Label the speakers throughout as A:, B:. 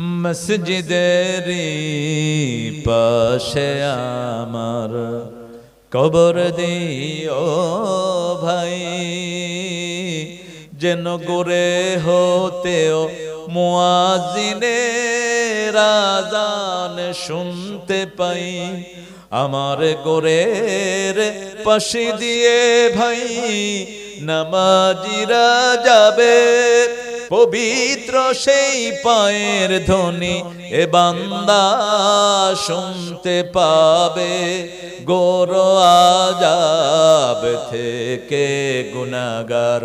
A: মসজিদের পাশে আমার কবর দিও ভাই। যেন গোরে হতেও মুয়াজিনে রাজান শুনতে পাই। আমার গোরের পাশে দিয়ে ভাই নামাজিরা যাবে, পবিত্র সেই পায়ের ধ্বনি এ বান্দা শুনতে পাবে। গোর আজাব থেকে গুনাগার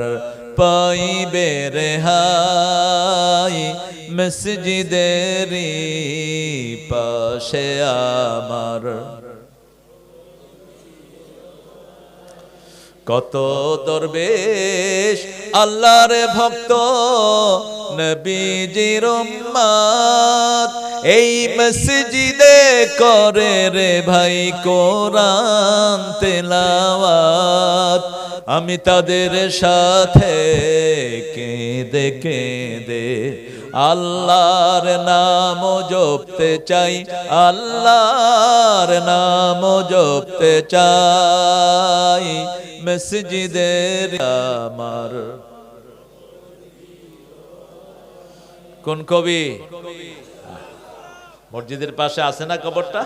A: পাইবে রেহাই। মসজিদের পাশে আমার কত দরবেশ, আল্লাহর ভক্ত, নবীজির উম্মত এই মসজিদে করে রে ভাই কোরআন তেলাওয়াত। আমি তাদের সাথে কেঁদে কেঁদে আল্লাহর নাম জপতে চাই, আল্লাহর নাম জপতে চাই। মসজিদের আমার কোন কবি? মসজিদের পাশে আছে না কবরটা?